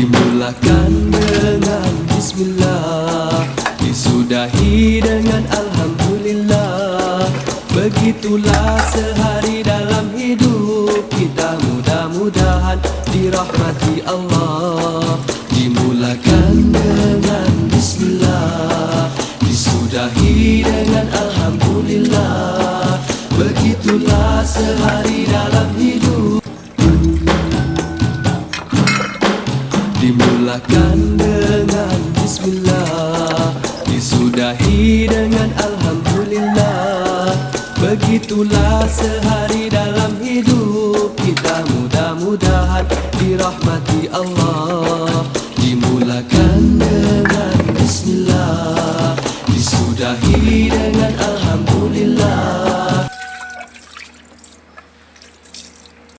Dimulakan dengan Bismillah. Disudahi dengan Alhamdulillah. Begitulah sehari dalam hidup kita. Mudah-mudahan dirahmati Allah. Dimulakan dengan Bismillah. Disudahi dengan Alhamdulillah. Begitulah sehari dalam hidup Dimulakan dengan Bismillah. Disudahi dengan Alhamdulillah. Begitulah sehari dalam hidup kita Mudah-mudahan dirahmati Allah